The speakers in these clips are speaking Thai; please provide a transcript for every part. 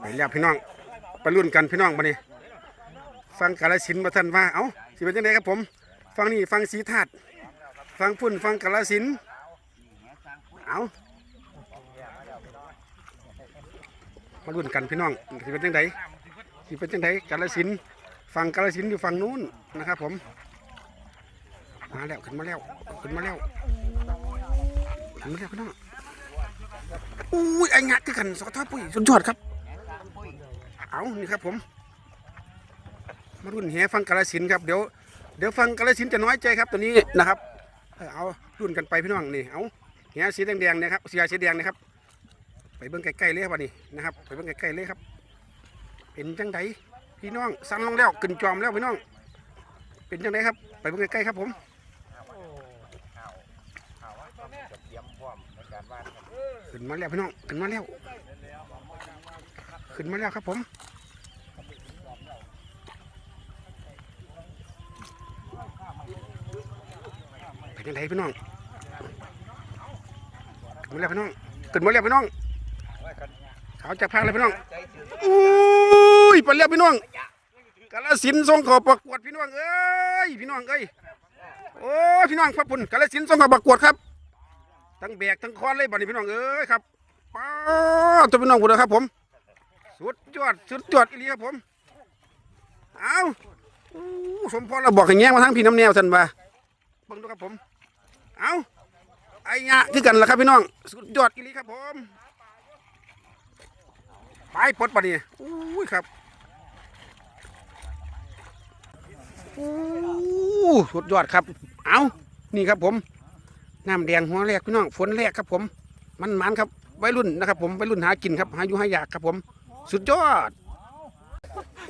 ไปแล้วพี่น้องไปรุ่นกันพี่น้องบัดนี้ฟังกาลสินมาท่านว่าเอ้าสิเป็นยังไงครับผม ฟังนี่ฟังสีธาตุฟังพุ่นฟังกาลสินเอ้ามารุ่นกันพี่น้องสิเป็นยังไงสิเป็นยังไงกาลสินฟังกาลสินอยู่ฝั่งนู้นนะครับ ผม มาแล้วขึ้นมาแล้วขึ้นมาแล้วขึ้นมาแล้วพี่น้องอุ้ยไอ้งัดคือกันสอทอปุ๋ยสุดยอดครับ เอานี่ครับผม มารุ่นแหฟังกาลสินครับเดี๋ยวเดี๋ยวฟังกาลสินจะน้อยใจครับตัวนี้นะครับเอารุ่นกันไปพี่น้องนี่เอาแหสีแดงๆเนะครับสีสีแดงนะครับ ไปเบิ่งใกล้ๆเลยครับวันนี้นะครับ ไปเบิ่งใกล้ๆเลยครับเป็นจังไดพี่น้องสั่นลงแล้วขึ้นจอมแล้วพี่น้อง เป็นจังไดครับ ไปเบิ่งใกล้ๆครับผมขึ้นมาแล้วพี่น้องขึ้นมาแล้ว ขึ้นมาแล้วครับผมเป็นยังไงพี่น้องขึ้นมาแล้วพี่น้องขึ้นมาแล้วพี่น้องเขาจะพังเลยพี่น้องอุ้ยไปแล้วพี่น้องกาลสินธุ์ส่งขอประกวดพี่น้องเอ้ยพี่น้องเอ้ยโอ้พี่น้องพระพุนกาลสินธุ์ส่งขอประกวดครับ ทั้งแบกทั้งคอนเลยบัดนี้พี่น้องเอ้ยครับป้าดตัวพี่น้องคุณนะครับผม สุดยอดสุดยอดอีหลีครับผมเอาอู้สมพรเราบอกอย่างเงี้ยมาทั้งพี่น้ำแนวสันบ่าเบิ่งดูครับผม เอาไอ้ยะคือกันล่ะครับพี่น้อง สุดยอดกิลีครับผมไปปลดปะนี่อุ้ยครับอู้สุดยอดครับ เอานี่ครับผมน้ำแดงหัวแรกพี่น้องฝนแรกครับผม มันมันครับวัยรุ่นนะครับผมวัยรุ่นหากินครับหาอยู่หาอยากครับผม สุดยอด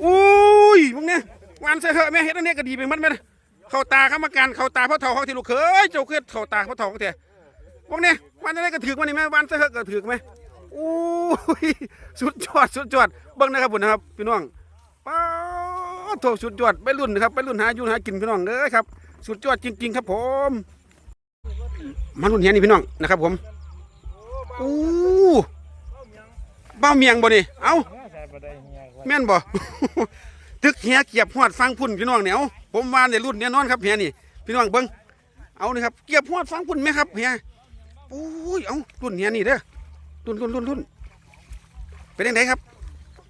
อุ้ยมึงเนี่ยวันเสเหอะแม่เฮ็ดอันนี้ก็ดีไปมันไหมเข้าตากรรมการเข้าตาพ่อเฒ่าเขาที่ลูกเคยเจ้าเคยเข้าตาพ่อเฒ่าเขาเถอะพวกเนี้ยวันอะไรก็ถือวันนี้ไหมวันเสอะก็ถือไหมอู้ยสุดยอดสุดยอดเบิ้งนะครับผมนะครับพี่น้องป้าโถสุดยอดไปรุ่นนะครับไปรุ่นหาอยู่หากินพี่น้องเด้อครับ สุดยอดจริง ๆ ครับผม มารุ่นเฮียนี่พี่น้องนะครับผมอู้ เบ้าเมียงบ่นี่เอ้าแม่นบ่ ตึกเฮียเกียบหอดฟังพุ่นพี่น้องเนี่ยเอาผมว่าในรุ่นเนี้ยนอนครับเฮียนี่พี่น้องเบิ้งเอานี่ครับเกียบหอดฟังพุ่นไหมครับเฮียโอ้ยเอารุ่นเฮียนี่เด้อรุ่นรุ่นรุ่นรุ่นเป็นยังไงครับ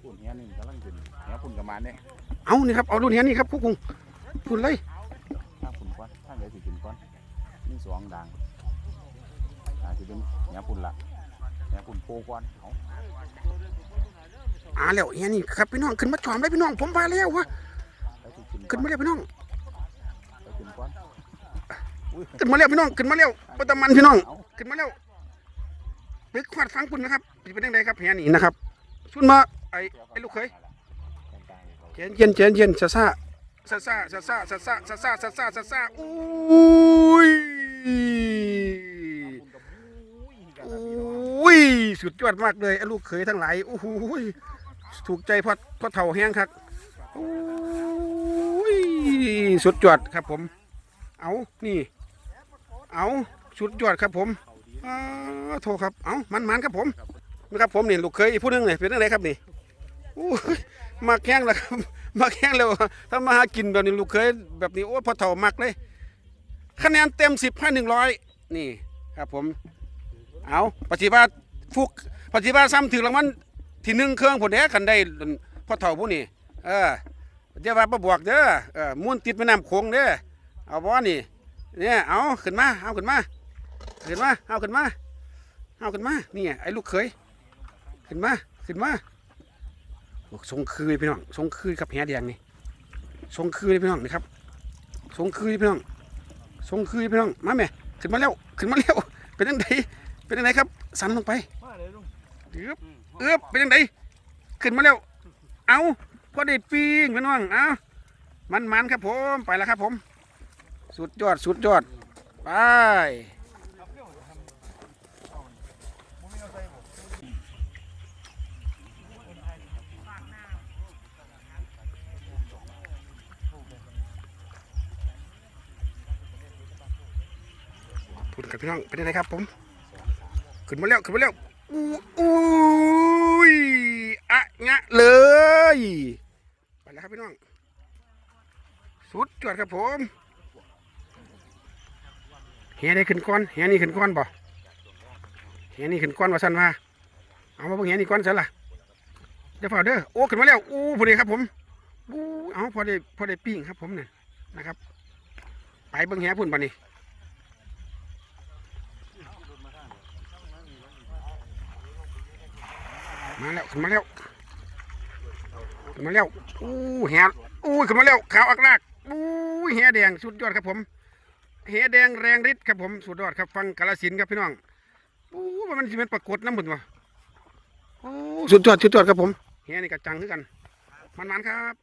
ปุ่นเนี้ยนี่กำลังขึ้นเนี้ยปุ่นกับมันเนี่ยเอานี่ครับเอารุ่นเฮียนี่ครับผู้คุงรุ่นเลยถ้าปุ่นก้อนถ้าเหลือสิขึ้นก้อนนี่สองด่างอาจจะเป็นเนี้ยปุ่นละ เนี้ยปุ่นโปก้อนเอาอ่าแล้วเฮียนี่ครับพี่น้องขึ้นมาจอมเลยพี่น้องผมว่าแล้ววะแล้วสิขึ้นขึ้นมาแล้วพี่น้องแล้วขึ้นก้อนอุ้ยขึ้นมาแล้วพี่น้องขึ้นมาแล้วปตะมันพี่น้องเอาขึ้นมาแล้วไปขวาดฟังพุ่นนะครับสิเป็นยังไงครับเฮียนี่นะครับชุนมาไอ้ไอ้ลูกเคยเย็นเย็นเย็นเย็นซาซาซาซาซาซาซาซาซาซาซาซาซาซาอุ้ยอุ้ย สุดยอดมากเลยลูกเขยทั้งหลายโอ้โหถูกใจพ่อพอเฒ่าแห้งครับโอ้ยสุดยอดครับผม เอานี่ เอาสุดยอดครับผมอ้าโทษครับ เอามันมันครับผมนะครับผมนี่ลูกเคยอีกผู้หนึงเนี่ยเป็นอะไรครับนี่อู้ยมาแข้งแล้วครับ มาแข้งแล้วถ้ามาหากินแบบนี้ลูกเคยแบบนี้โอ้พอเถ่ามักเลย คะแนนเต็มสิบให้หนึ่งร้อยนี่ครับผม เอาปฏิบัติ ฟุกปฏิบัติซ้ำถึงรางวัลที่หนึ่งเครื่องผลแด้กันได้พอเถ่าผู้นี้เออเดี๋ยวว่าบ่บวกเด้อเออมุ่นติดแม่น้ำโขงเด้อเอาบ่นี่เนี่ยเอาขึ้นมาเอาขึ้นมาขึ้นมาเอาขึ้นมาเอาขึ้นมานี่ไอ้ลูกเคยขึ้นมาขึ้นมาบอกทรงคือพี่น้องทรงคือกับแหแดงนี่ทรงคือเลยพี่น้องนะครับทรงคือพี่น้องทรงคือพี่น้องมาแม่ขึ้นมาแล้วขึ้นมาแล้วเป็นยังไงเป็นยังไงครับสันลงไป เอือบเอือบเป็นยังไงขึ้นมาแล้ว เอาพอได้ปีงพี่น้องเอามันมันๆครับผมไปแล้วครับผม สุดยอดสุดยอดไปพูดกับพี่น้องเป็นยังไงครับผม ขึ้นมาแล้วขึ้นมาแล้ว อุ้ยอะงงะเลยไปแล้วครับพี่น้อง สุดจวดครับผมเฮียได้ขึ้นก้อนเฮียนี่ขึ้นก้อนบ่เฮียนี่ขึ้นก้อนว่าสันว่าเอามาเบิ่งเฮียนี่ก้อนซะล่ะเดี๋ยวเฝ้าเด้อโอ้ขึ้นมาแล้วอู้พอดีครับผมอู้เอาพอได้พอได้ปิ้งครับผมเนี่ยนะครับ ไปเบิ่งเฮียพุ่นปะนี่ มาแล้วขึ้นมาแล้วขึ้นมาแล้วอู้เฮียอู้ขึ้นมาแล้วขาวอักลากอู้เฮียแดงสุดยอดครับผมเฮแดงแรงฤทธิ์ครับผมสุดยอดครับฟังกาลสินครับพี่น้องโอ้มันจะเป็นปรากฏน้ำมันวะอู้สุดยอดสุดยอดครับผมเฮนี่กระจังคือกันมันๆครับ